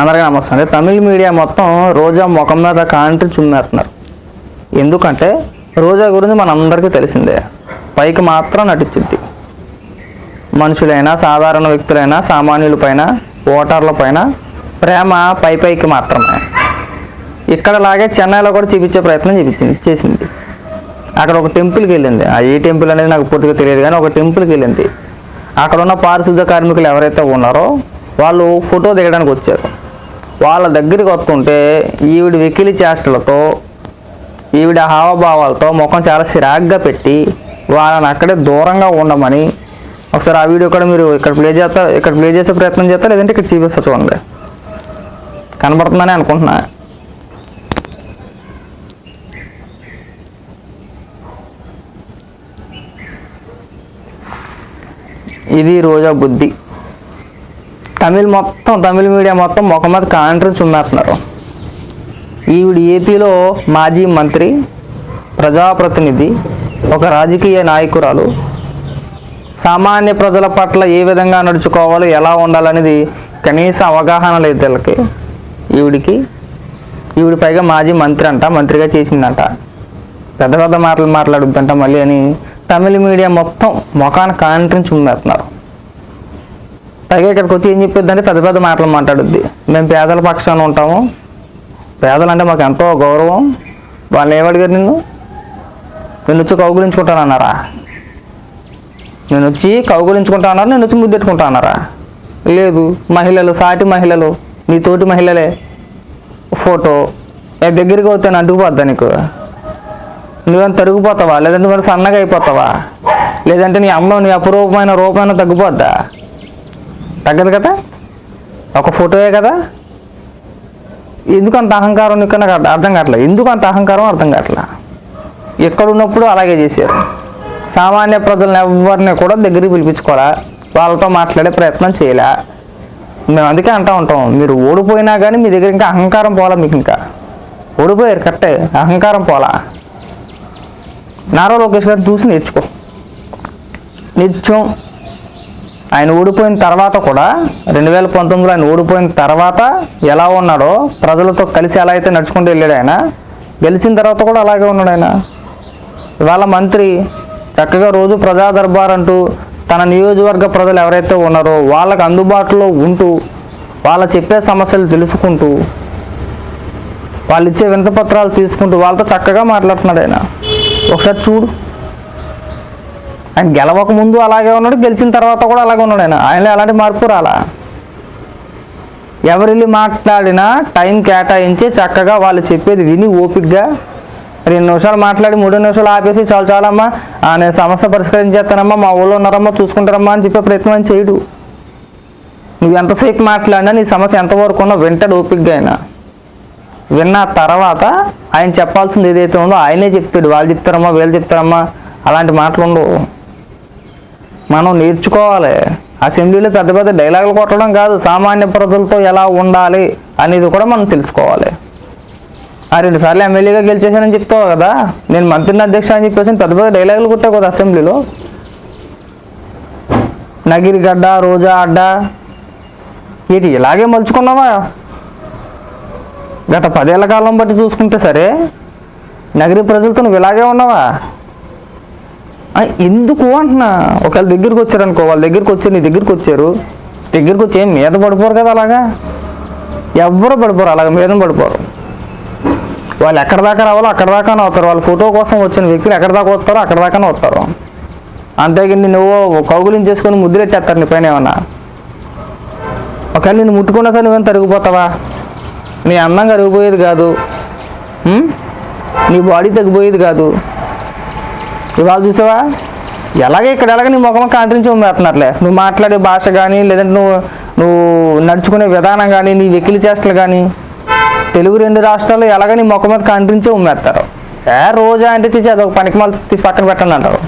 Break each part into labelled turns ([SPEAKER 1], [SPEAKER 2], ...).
[SPEAKER 1] అందరికీ నమస్తే అండి తమిళ మీడియా మొత్తం రోజా ముఖం మీద కాంట్రి చుమ్మేస్తున్నారు. ఎందుకంటే రోజా గురించి మనందరికీ తెలిసిందే. పైకి మాత్రం నటించింది మనుషులైనా సాధారణ వ్యక్తులైనా సామాన్యుల పైన ఓటర్ల పైన ప్రేమ పై పైకి మాత్రమే. ఇక్కడలాగే చెన్నైలో కూడా చూపించే ప్రయత్నం చూపించింది చేసింది. అక్కడ ఒక టెంపుల్కి వెళ్ళింది. ఆ ఏ టెంపుల్ అనేది నాకు పూర్తిగా తెలియదు కానీ ఒక టెంపుల్కి వెళ్ళింది. అక్కడ ఉన్న పారిశుద్ధ కార్మికులు ఎవరైతే ఉన్నారో వాళ్ళు ఫోటో దిగడానికి వచ్చారు. వాళ్ళ దగ్గరికి వస్తుంటే ఈవిడ వెకిలి చేష్టలతో ఈవిడ హావభావాలతో ముఖం చాలా సిరాగ్గా పెట్టి వాళ్ళని అక్కడే దూరంగా ఉండమని ఒకసారి ఆ వీడియో కూడా మీరు ఇక్కడ ప్లే చేస్తా ఇక్కడ ప్లే చేసే ప్రయత్నం చేస్తా లేదంటే ఇక్కడ చూపిస్తా చూడండి. కనబడుతుందని అనుకుంటున్నా. ఇది రోజా బుద్ధి. తమిళ్ మొత్తం తమిళ మీడియా మొత్తం ముఖం మీద కాంట్రీ చుమ్మేస్తున్నారు ఈవిడ ఏపీలో మాజీ మంత్రి ప్రజాప్రతినిధి ఒక రాజకీయ నాయకురాలు. సామాన్య ప్రజల పట్ల ఏ విధంగా నడుచుకోవాలో ఎలా ఉండాలనేది కనీస అవగాహన లేదు వీళ్ళకి. ఈవిడికి ఈవిడ పైగా మాజీ మంత్రి అంట మంత్రిగా చేసిందంట. పెద్ద పెద్ద మాటలు మాట్లాడుద్దంట మళ్ళీ అని తమిళ మీడియా మొత్తం మొఖాన్ని కాంట్రించి చుమ్మేస్తున్నారు పైగా ఇక్కడికి వచ్చి ఏం చెప్పిద్దంటే పెద్ద పెద్ద మాటలు మాట్లాడుద్ది. మేము పేదల పక్షాన ఉంటాము. పేదలంటే మాకు ఎంతో గౌరవం. వాళ్ళు ఏమడిగారు నిన్ను. నేను వచ్చి కౌగులించుకుంటానన్నారా నేను వచ్చి కౌగులించుకుంటా అన్నారు? నేను వచ్చి ముద్దెట్టుకుంటా అన్నారా? లేదు. మహిళలు సాటి మహిళలు నీ తోటి మహిళలే. ఫోటో. ఏ దగ్గరికి వస్తే నేను నీకు? నువ్వేం తరిగిపోతావా? లేదంటే మరి సన్నగా అయిపోతావా? లేదంటే నీ అందం నీ అపురూపమైన రూపమైన తగ్గిపోద్దా? తగ్గదు కదా? ఒక ఫోటోయే కదా? ఎందుకు అంత అహంకారం నీకు? నాకు అర్థం- అర్థం కావట్లేదు ఎందుకు అంత అహంకారం? అర్థం కావట్లే. ఎక్కడున్నప్పుడు అలాగే చేశారు. సామాన్య ప్రజలను ఎవరిని కూడా దగ్గరికి పిలిపించుకోరా వాళ్ళతో మాట్లాడే ప్రయత్నం చేయలే? మేము అందుకే అంటూ ఉంటాం. మీరు ఓడిపోయినా కానీ మీ దగ్గర ఇంకా అహంకారం పోలా మీకు ఇంకా? ఓడిపోయారు కరెక్టే. అహంకారం పోలా నారా లోకేష్ గారు చూసి నేర్చుకో. నిత్యం ఆయన ఓడిపోయిన తర్వాత కూడా రెండు వేల పంతొమ్మిదిలో ఆయన ఓడిపోయిన తర్వాత ఎలా ఉన్నాడో ప్రజలతో కలిసి ఎలా అయితే నడుచుకుంటూ వెళ్ళాడు ఆయన గెలిచిన తర్వాత కూడా అలాగే ఉన్నాడు ఆయన. ఇవాళ మంత్రి చక్కగా రోజు ప్రజా దర్బార్ అంటూ తన నియోజకవర్గ ప్రజలు ఎవరైతే ఉన్నారో వాళ్ళకి అందుబాటులో ఉంటూ వాళ్ళ చెప్పే సమస్యలు తెలుసుకుంటూ వాళ్ళు ఇచ్చే వినతపత్రాలు తీసుకుంటూ వాళ్ళతో చక్కగా మాట్లాడుతున్నాడు ఆయన. ఒకసారి చూడు. ఆయన గెలవక ముందు అలాగే ఉన్నాడు గెలిచిన తర్వాత కూడా అలాగే ఉన్నాడు ఆయన. ఆయనలో ఎలాంటి మార్పు రాలా? ఎవరిల్లి మాట్లాడినా టైం కేటాయించి చక్కగా వాళ్ళు చెప్పేది విని ఓపిక్గా రెండు నిమిషాలు మాట్లాడి మూడు నిమిషాలు ఆపేసి చాలు చాలమ్మా నేను సమస్య పరిష్కరించేస్తానమ్మా మా ఊళ్ళో ఉన్నారమ్మా చూసుకుంటారమ్మా అని చెప్పే ప్రయత్నం అని చేయడు. నువ్వు ఎంతసేపు మాట్లాడినా నీ సమస్య ఎంతవరకు ఉన్నా వింటాడు ఓపిక్గా అయినా. విన్న తర్వాత ఆయన చెప్పాల్సింది ఏదైతే ఉందో ఆయనే చెప్తాడు. వాళ్ళు చెప్తారమ్మా వీళ్ళు చెప్తారమ్మా అలాంటి మాటలు ఉండవు. మనం నేర్చుకోవాలి. అసెంబ్లీలో పెద్ద పెద్ద డైలాగులు కొట్టడం కాదు సామాన్య ప్రజలతో ఎలా ఉండాలి అనేది కూడా మనం తెలుసుకోవాలి. ఆ రెండు సార్లు ఎమ్మెల్యేగా గెలిచేసానని చెప్తావు కదా? నేను మంత్రిని అధ్యక్ష అని చెప్పేసి పెద్ద పెద్ద డైలాగులు కొట్టావు కదా అసెంబ్లీలో. నగిరిగడ్డ రోజా అడ్డ ఇది ఇలాగే మలుచుకున్నావా? గత పదేళ్ళ కాలం బట్టి చూసుకుంటే సరే నగరి ప్రజలతో నువ్వు ఇలాగే ఉన్నావా? ఎందుకు అంటున్నా? ఒకవేళ దగ్గరికి వచ్చారు అనుకో వాళ్ళ దగ్గరికి వచ్చారు నీ దగ్గరికి వచ్చారు దగ్గరికి వచ్చి ఏం మీద పడిపోరు కదా అలాగా? ఎవ్వరు పడిపోరు అలాగ మీద పడిపోరు. వాళ్ళు ఎక్కడ దాకా రావాలో అక్కడ దాకానే వస్తారు వాళ్ళ ఫోటో కోసం వచ్చిన వ్యక్తులు ఎక్కడ దాకా వస్తారో అక్కడ దాకానే వస్తారు. అంతేగాని నువ్వు కౌగులించేసుకొని ముద్దులెట్టేస్తారు నీ పైన ఏమన్నా. ఒకవేళ నిన్ను ముట్టుకున్నా సరే నువ్వేం తరిగిపోతావా? నీ అందం కరిగిపోయేది కాదు. నీ బాడీ తగ్గిపోయేది కాదు. ఇవాళ చూసావా? ఎలాగే ఇక్కడ ఎలాగ నీ ముఖం కాంట్రించి ఉమ్మేస్తున్నట్లే నువ్వు మాట్లాడే భాష కానీ లేదంటే నువ్వు నువ్వు నడుచుకునే విధానం కానీ నీ వెకిలి చేష్టలు కానీ తెలుగు రెండు రాష్ట్రాల్లో ఎలాగ నీ ముఖం మీద కాంట్రించే ఉమ్మేస్తారు. ఏ రోజా అంటే తీసి అదొక పనికి మళ్ళీ తీసి పక్కన పెట్టండి అంటారు.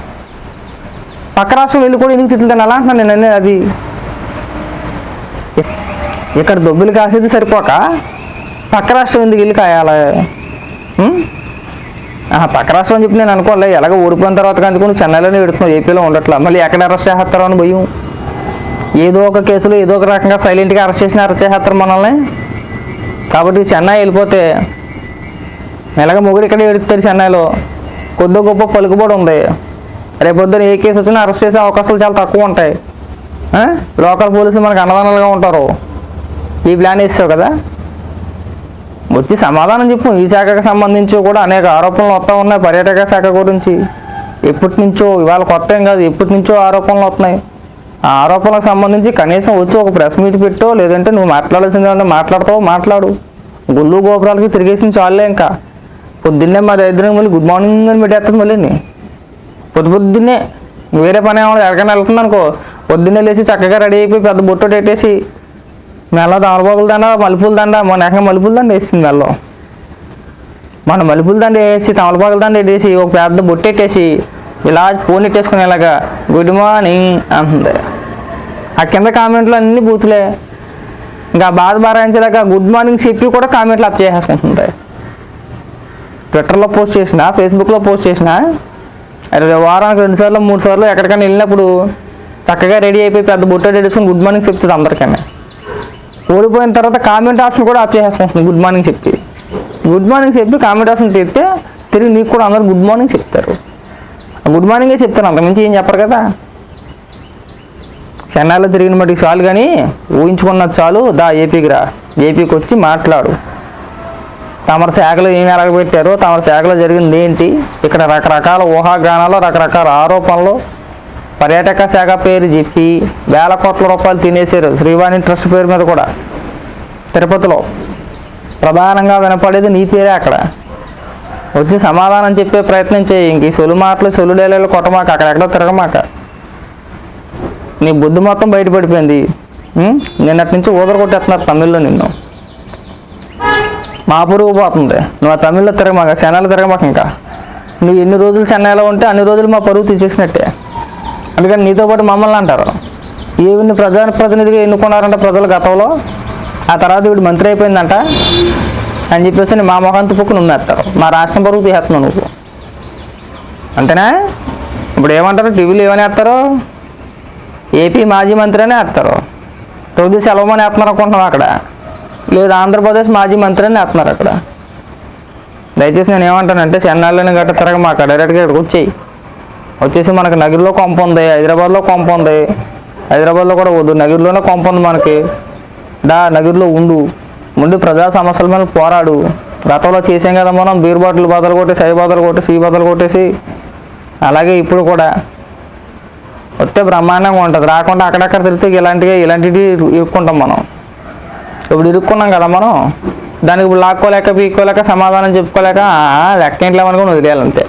[SPEAKER 1] పక్క రాష్ట్రం వెళ్ళి కూడా ఎందుకు తిట్లు ఎలా అంటున్నాను నేను అది ఇక్కడ దొబ్బులు కాసేది సరిపోక పక్క రాష్ట్రం ఎందుకు వెళ్ళి కాయాలి? పక్క రాష్ట్రం అని చెప్పి నేను అనుకోలే. ఎలాగో ఓడిపోయిన తర్వాత కంచుకుని చెన్నైలోనే పెడుతున్నావు ఏపీలో ఉండట్లా. మళ్ళీ ఎక్కడ అరెస్ట్ చేస్తారో అని భయం. ఏదో ఒక కేసులో ఏదో ఒక రకంగా సైలెంట్గా అరెస్ట్ చేసిన అరెస్ట్ చేస్తారు మనల్ని. కాబట్టి చెన్నై వెళ్ళిపోతే మెలగ మొగుడు ఇక్కడ ఎడుతారు చెన్నైలో. కొద్ది గొప్ప పలుకుబడి ఉంది. రేపొద్దున ఏ కేసు వచ్చినా అరెస్ట్ చేసే అవకాశాలు చాలా తక్కువ ఉంటాయి. లోకల్ పోలీసులు మనకు అన్నదానాలుగా ఉంటారు. ఈ ప్లాన్ వేసావు కదా? వచ్చి సమాధానం చెప్పు. ఈ శాఖకు సంబంధించి కూడా అనేక ఆరోపణలు వస్తూ ఉన్నాయి పర్యాటక శాఖ గురించి. ఎప్పటి నుంచో ఇవాళ కొత్త ఏం కాదు ఎప్పటి నుంచో ఆరోపణలు వస్తున్నాయి. ఆ ఆరోపణలకు సంబంధించి కనీసం వచ్చి ఒక ప్రెస్ మీట్ పెట్టో లేదంటే నువ్వు మాట్లాడాల్సింది అంటే మాట్లాడతావు మాట్లాడు. గుళ్ళు గోపురాలకి తిరిగేసిన చాలే ఇంకా. పొద్దున్నే మా దరిద్రం మళ్ళీ గుడ్ మార్నింగ్ అని పెట్టేస్తుంది మళ్ళీ పొద్దు పొద్దున్నే వేరే పని ఏమన్నా ఎక్కడికైనా వెళ్తుంది అనుకో పొద్దున్నే లేచి చక్కగా రెడీ అయిపోయి పెద్ద బొట్టు పెట్టేసి మెల్ల దామలబాబుల దండ మలుపుల దండ మన ఏకంగా మలుపుల దండ వేసింది మెల్లో. మన మలుపుల దండ వేసి తమలపాకుల దండ వేసి ఒక పెద్ద బొట్టెట్టేసి ఇలా ఫోన్ ఎట్టేసుకునేలాగా గుడ్ మార్నింగ్ అంటుంది. ఆ కింద కామెంట్లు అన్ని బూతులే. ఇంకా బాధ బారాయించలేక గుడ్ మార్నింగ్ చెప్పి కూడా కామెంట్లు అప్ చేసేసుకుంటుంది. ట్విట్టర్లో పోస్ట్ చేసిన ఫేస్బుక్లో పోస్ట్ చేసిన అరే వారానికి రెండు సార్లు మూడు సార్లు ఎక్కడికైనా వెళ్ళినప్పుడు చక్కగా రెడీ అయిపోయి పెద్ద బుట్ట వేసుకుని గుడ్ మార్నింగ్ చెప్తుంది అందరికన్నా. ఓడిపోయిన తర్వాత కామెంట్ ఆప్షన్ కూడా ఆఫ్ చేసేసుకుంటుంది గుడ్ మార్నింగ్ చెప్పి. గుడ్ మార్నింగ్ చెప్పి కామెంట్ ఆప్షన్ తీస్తే తిరిగి నీకు కూడా అందరు గుడ్ మార్నింగ్ చెప్తారు. గుడ్ మార్నింగే చెప్తాను అంతకుమించి ఏం చెప్పరు కదా. చెన్నైలో తిరిగిన మటుకు చాలు కానీ ఊహించుకున్నది చాలు. దా ఏపీకి రా. ఏపీకి వచ్చి మాట్లాడు. తమర శాఖలో ఏమి ఎలగబెట్టారో తమర శాఖలో జరిగింది ఏంటి? ఇక్కడ రకరకాల ఊహాగానాలు రకరకాల ఆరోపణలు పర్యాటక శాఖ పేరు చెప్పి వేల కోట్ల రూపాయలు తినేసారు శ్రీవాణి ట్రస్ట్ పేరు మీద కూడా. తిరుపతిలో ప్రధానంగా వినపడేది నీ పేరే అక్కడ. వచ్చి సమాధానం చెప్పే ప్రయత్నం చేయి. ఇంక ఈ సొలు మాటలు సొలు కొట్టమాక అక్కడెక్కడో తిరగమాక. నీ బుద్ధి మొత్తం బయటపడిపోయింది. నిన్నటి నుంచి ఊదర కొట్టేస్తున్నారు తమిళ్ళో నిన్ను. మా పురుగు పోతుంది నువ్వు ఆ తమిళ్ళో తిరగమాక చెన్నైలో తిరగమాక ఇంకా. నువ్వు ఎన్ని రోజులు చెన్నైలో ఉంటే అన్ని రోజులు మా పరువు తీసేసినట్టే. అందుకని నీతో పాటు మమ్మల్ని అంటారు. ఈవిని ప్రజా ప్రతినిధిగా ఎన్నుకున్నారంట ప్రజలు గతంలో. ఆ తర్వాత వీడు మంత్రి అయిపోయిందంట. అని చెప్పేసి మా మొహంత పుక్కు నుమ్మేస్తారు మా రాష్ట్రం పరుగు తీసేస్తున్నావు నువ్వు. అంతేనా? ఇప్పుడు ఏమంటారు? టీవీలో ఏమని వేస్తారు? ఏపీ మాజీ మంత్రి అనే వేస్తారు. రోజు సెలవుమని వేస్తున్నారు అనుకుంటున్నాం అక్కడ? లేదు ఆంధ్రప్రదేశ్ మాజీ మంత్రి అని వేస్తున్నారు అక్కడ. దయచేసి నేను ఏమంటానంటే చెన్నాళ్ళని గట్ట తిరగమాక డైరెక్ట్గా ఇక్కడికి వచ్చేయి. వచ్చేసి మనకి నగిరిలో కొంప ఉంది హైదరాబాద్లో కొంప ఉంది. హైదరాబాద్లో కూడా వద్దు నగిరిలోనే కొంప ఉంది మనకి. దా నగిరిలో ఉండు. ఉండి ప్రజా సమస్యల మీద పోరాడు. గతంలో చేసాం కదా మనం బీర్ బాటిల్ బదులు కొట్టేసి ఐ బదులు కొట్టేసి ఈ కొట్టేసి. అలాగే ఇప్పుడు కూడా. వస్తే బ్రహ్మాండంగా ఉంటుంది. రాకుండా అక్కడక్కడ తిరిగితే ఇలాంటివి ఇలాంటివి ఇరుక్కుంటాం మనం. ఇప్పుడు ఇరుక్కున్నాం కదా మనం. దానికి ఇప్పుడు లాక్కోలేక పీక్కోలేక సమాధానం చెప్పుకోలేక లెక్క ఇంట్లో అనుకుని వదిలేయాలంతే.